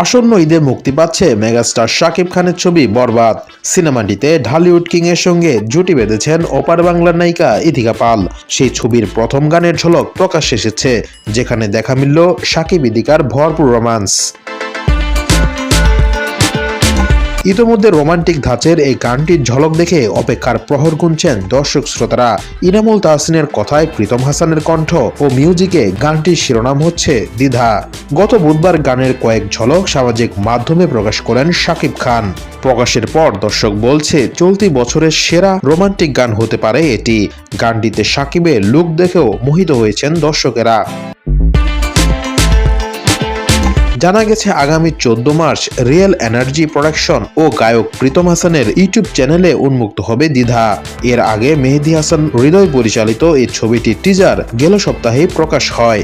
আসন্ন ঈদে মুক্তি পাচ্ছে মেগাস্টার শাকিব খানের ছবি বরবাদ। সিনেমাটিতে ঢালিউড কিং এর সঙ্গে জুটি বেঁধেছেন ওপার বাংলার নায়িকা ইথিকা পাল। সেই ছবির প্রথম গানের ঝলক প্রকাশ এসেছে, যেখানে দেখা মিলল শাকিব ইদিকার ভরপুর রোমান্স। ইতোমধ্যে রোমান্টিক ধাঁচের এই গানটির ঝলক দেখে অপেক্ষার প্রহর গুনছেন দর্শক শ্রোতারা। ইনামুল তাহসিনের কথায় প্রীতম হাসানের কণ্ঠ ও মিউজিকে গানটির শিরোনাম হচ্ছে দ্বিধা। গত বুধবার গানের কয়েক ঝলক সামাজিক মাধ্যমে প্রকাশ করেন শাকিব খান। প্রকাশের পর দর্শক বলছে, চলতি বছরের সেরা রোমান্টিক গান হতে পারে এটি। গানটিতে সাকিবের লুক দেখেও মোহিত হয়েছেন দর্শকেরা। জানা গেছে আগামী চোদ্দ মার্চ রিয়েল এনার্জি প্রোডাকশন ও গায়ক প্রীতম হাসানের ইউটিউব চ্যানেলে উন্মুক্ত হবে দ্বিধা। এর আগে মেহেদি হাসান হৃদয় পরিচালিত এই ছবিটির টিজার গেল সপ্তাহে প্রকাশ হয়।